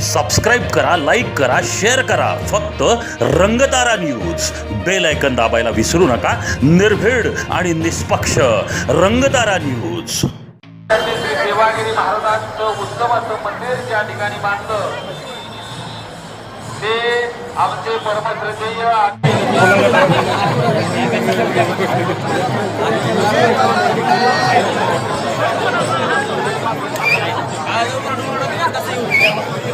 Subscribe करा like करा share करा. फक्त रंगतारा न्यूज बेल ऐकन दाबायला विसरू नका. निर्भीड आणि निष्पक्ष रंगतारा न्यूज देवागिरी महाराजांचं उत्तम असं मंदिर ज्या ठिकाणी बांधलं ते आमचे परमश्रद्धेय आदरणीय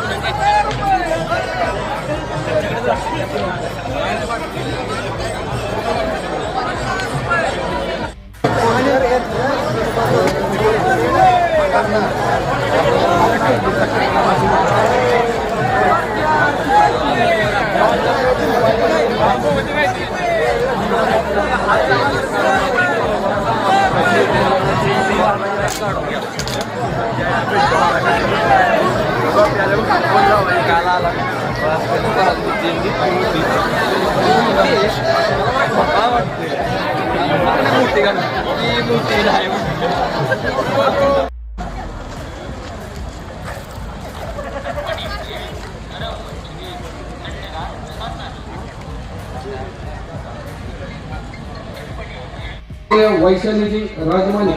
वैशालीजी राजमाने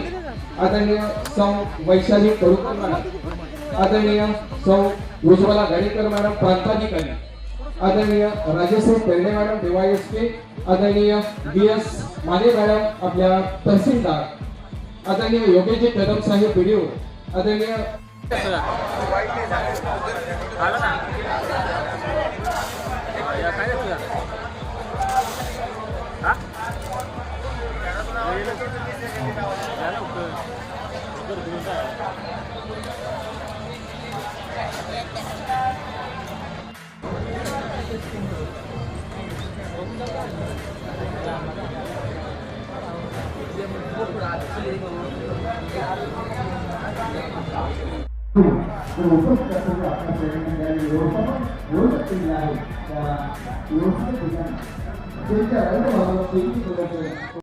आदरणीय सौ वैशाली करुकर आदरणीय सौ उज्ज्वला गाडेकर मॅडम प्रांताधिकारी. आदरणीय राजेश्वर पेरणे मॅडम डीवायएसपी आदरणीय बी एस माने मॅडम आपल्या तहसीलदार. आदरणीय योगेजी कदम साहेब बीडीओ आदरणीय 그리고 포스트 같은 거 아까 저희가 요거는 요것들이랑 요것들이랑 진짜 얼마나 재밌는 거같요